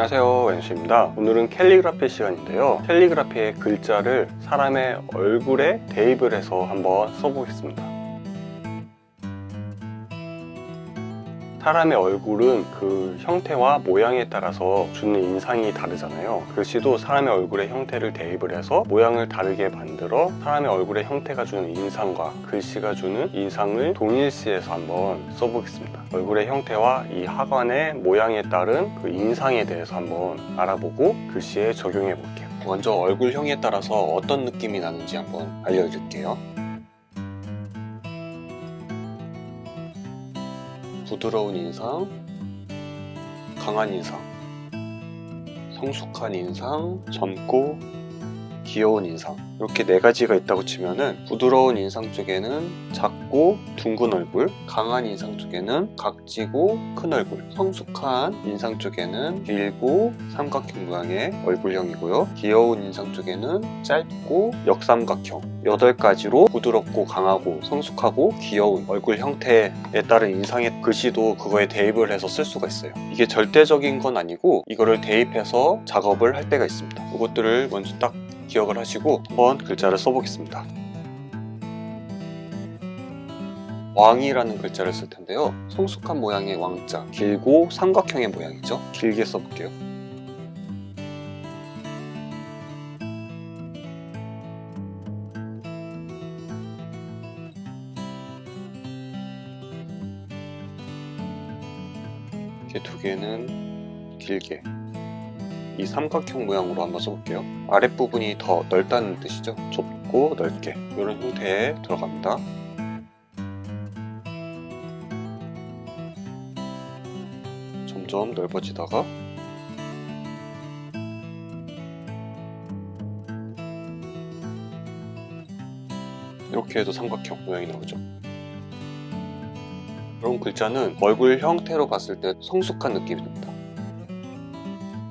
안녕하세요 웬수입니다. 오늘은 캘리그라피 시간인데요. 캘리그라피의 글자를 사람의 얼굴에 대입을 해서 한번 써보겠습니다 사람의 얼굴은 그 형태와 모양에 따라서 주는 인상이 다르잖아요. 글씨도 사람의 얼굴의 형태를 대입을 해서 모양을 다르게 만들어 사람의 얼굴의 형태가 주는 인상과 글씨가 주는 인상을 동일시해서 한번 써보겠습니다. 얼굴의 형태와 이 하관의 모양에 따른 그 인상에 대해서 한번 알아보고 글씨에 적용해 볼게요. 먼저 얼굴형에 따라서 어떤 느낌이 나는지 한번 알려드릴게요 부드러운 인상, 강한 인상, 성숙한 인상, 젊고 귀여운 인상 이렇게 네 가지가 있다고 치면은 부드러운 인상 쪽에는 작고 둥근 얼굴, 강한 인상 쪽에는 각지고 큰 얼굴, 성숙한 인상 쪽에는 길고 삼각형 모양의 얼굴형이고요. 귀여운 인상 쪽에는 짧고 역삼각형 여덟 가지로 부드럽고 강하고 성숙하고 귀여운 얼굴 형태에 따른 인상의 글씨도 그거에 대입을 해서 쓸 수가 있어요. 이게 절대적인 건 아니고 이거를 대입해서 작업을 할 때가 있습니다. 이것들을 먼저 딱 기억을 하시고 한번 글자를 써보겠습니다. 왕이라는 글자를 쓸 텐데요. 성숙한 모양의 왕자, 길고 삼각형의 모양이죠. 길게 써볼게요. 이렇게 두 개는 길게 이 삼각형 모양으로 한번 써볼게요. 아랫부분이 더 넓다는 뜻이죠. 좁고 넓게 이런 형태에 들어갑니다. 점점 넓어지다가 이렇게 해도 삼각형 모양이 나오죠. 이런 글자는 얼굴 형태로 봤을 때 성숙한 느낌이 듭니다.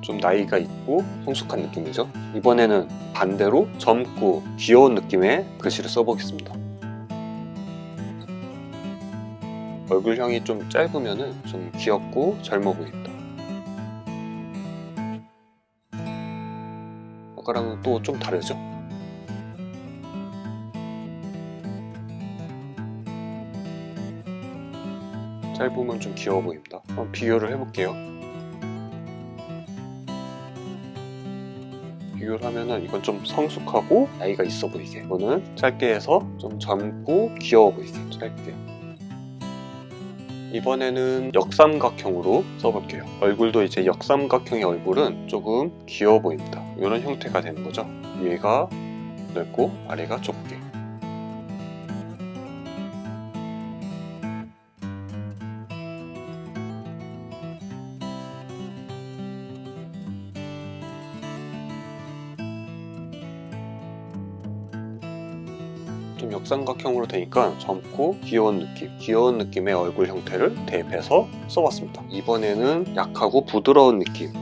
좀 나이가 있고 성숙한 느낌이죠. 이번에는 반대로 젊고 귀여운 느낌의 글씨를 써보겠습니다. 얼굴형이 좀 짧으면 좀 귀엽고 젊어 보인다. 아까랑은 또 좀 다르죠? 짧으면 좀 귀여워 보입니다. 한번 비교를 해볼게요. 비교를 하면은 이건 좀 성숙하고 나이가 있어 보이게. 이거는 짧게 해서 좀 젊고 귀여워 보이게. 짧게. 이번에는 역삼각형으로 써볼게요. 얼굴도 이제 역삼각형의 얼굴은 조금 귀여워 보입니다. 이런 형태가 되는 거죠. 위가 넓고 아래가 좁게 좀 역삼각형으로 되니까 젊고 귀여운 느낌, 귀여운 느낌의 얼굴 형태를 대입해서 써봤습니다. 이번에는 약하고 부드러운 느낌.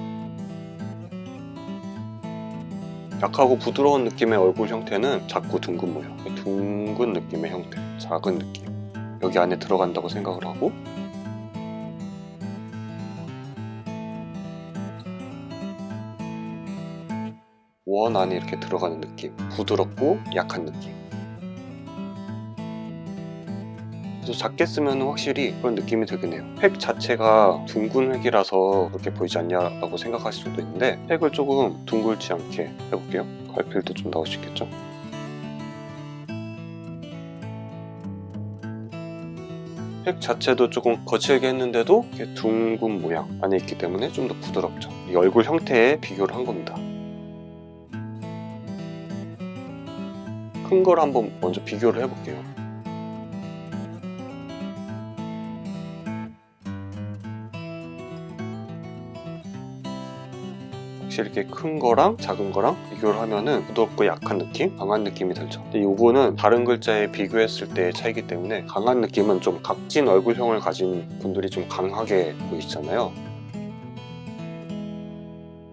약하고 부드러운 느낌의 얼굴 형태는 작고 둥근 모양, 둥근 느낌의 형태, 작은 느낌. 여기 안에 들어간다고 생각을 하고 원 안에 이렇게 들어가는 느낌, 부드럽고 약한 느낌. 그래서 작게 쓰면 확실히 그런 느낌이 들긴 해요. 획 자체가 둥근 획이라서 그렇게 보이지 않냐라고 생각하실 수도 있는데 획을 조금 둥글지 않게 해볼게요. 갈필도 좀 나올 수 있겠죠? 획 자체도 조금 거칠게 했는데도 이렇게 둥근 모양 안에 있기 때문에 좀 더 부드럽죠. 이 얼굴 형태에 비교를 한 겁니다. 큰 걸 한번 먼저 비교를 해볼게요. 확실히 이렇게 큰 거랑 작은 거랑 비교를 하면은 부드럽고 약한 느낌, 강한 느낌이 들죠. 근데 이거는 다른 글자에 비교했을 때의 차이기 때문에 강한 느낌은 좀 각진 얼굴형을 가진 분들이 좀 강하게 보이시잖아요.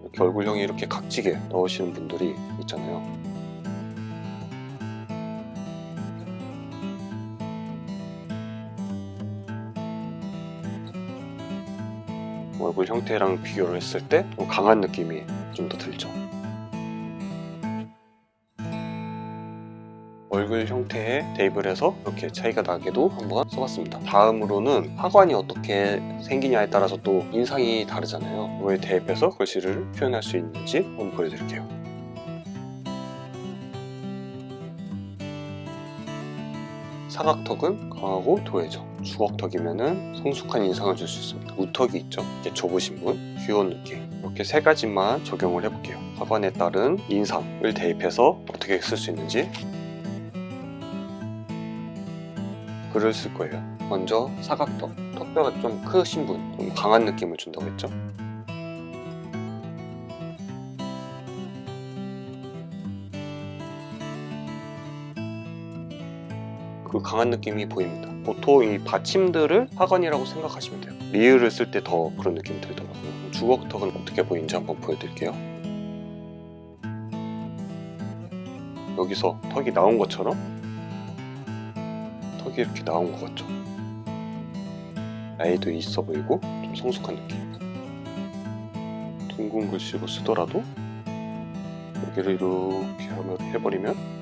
이렇게 얼굴형이 이렇게 각지게 넣으시는 분들이 있잖아요. 얼굴 형태랑 비교를 했을 때 좀 강한 느낌이 좀 더 들죠. 얼굴 형태에 대입을 해서 이렇게 차이가 나게도 한번 써봤습니다. 다음으로는 하관이 어떻게 생기냐에 따라서 또 인상이 다르잖아요. 이거에 대입해서 글씨를 표현할 수 있는지 한번 보여드릴게요. 사각턱은 강하고 도해져. 주걱턱이면은 성숙한 인상을 줄 수 있습니다. 우턱이 있죠. 이게 좁으신 분, 귀여운 느낌. 이렇게 세 가지만 적용을 해볼게요. 하관에 따른 인상을 대입해서 어떻게 쓸 수 있는지 글을 쓸 거예요. 먼저 사각턱, 턱뼈가 좀 크신 분, 좀 강한 느낌을 준다고 했죠. 그 강한 느낌이 보입니다. 보통 이 받침들을 하관이라고 생각하시면 돼요. 리을을 쓸 때 더 그런 느낌이 들더라고요. 주걱턱은 어떻게 보이는지 한번 보여드릴게요. 여기서 턱이 나온 것처럼 턱이 이렇게 나온 것 같죠? 나이도 있어 보이고 좀 성숙한 느낌. 둥근 글씨로 쓰더라도 여기를 이렇게 하면 해버리면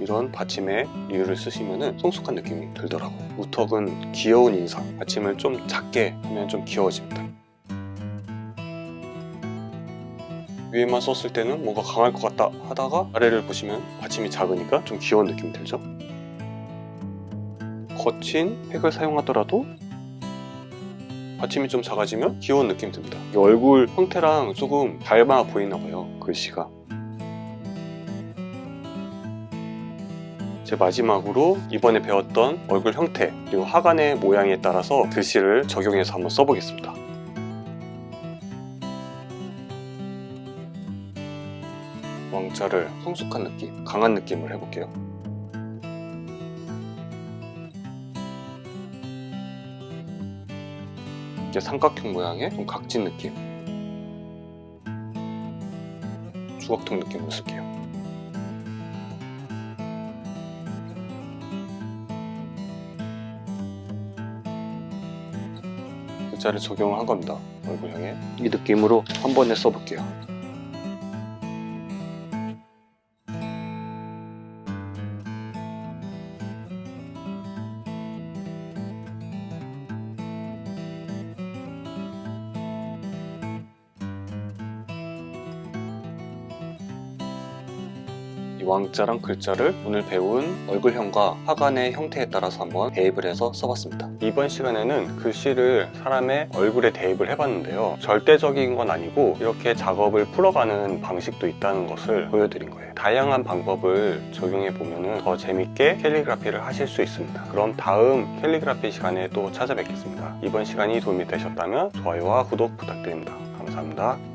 이런 받침에 리을을 쓰시면 성숙한 느낌이 들더라고. 우턱은 귀여운 인상. 받침을 좀 작게 하면 좀 귀여워집니다. 위에만 썼을 때는 뭔가 강할 것 같다 하다가 아래를 보시면 받침이 작으니까 좀 귀여운 느낌이 들죠? 거친 팩을 사용하더라도 받침이 좀 작아지면 귀여운 느낌이 듭니다. 이 얼굴 형태랑 조금 닮아 보이나 봐요, 글씨가. 제 마지막으로 이번에 배웠던 얼굴 형태 그리고 하관의 모양에 따라서 글씨를 적용해서 한번 써보겠습니다. 왕자를 성숙한 느낌, 강한 느낌을 해볼게요. 이게 삼각형 모양의 좀 각진 느낌. 주걱턱 느낌으로 쓸게요. 글자를 적용을 한 겁니다. 얼굴형에. 이 느낌으로 한 번에 써볼게요. 이 왕자랑 글자를 오늘 배운 얼굴형과 하관의 형태에 따라서 한번 대입을 해서 써봤습니다. 이번 시간에는 글씨를 사람의 얼굴에 대입을 해봤는데요. 절대적인 건 아니고 이렇게 작업을 풀어가는 방식도 있다는 것을 보여드린 거예요. 다양한 방법을 적용해 보면 더 재밌게 캘리그라피를 하실 수 있습니다. 그럼 다음 캘리그라피 시간에 또 찾아뵙겠습니다. 이번 시간이 도움이 되셨다면 좋아요와 구독 부탁드립니다. 감사합니다.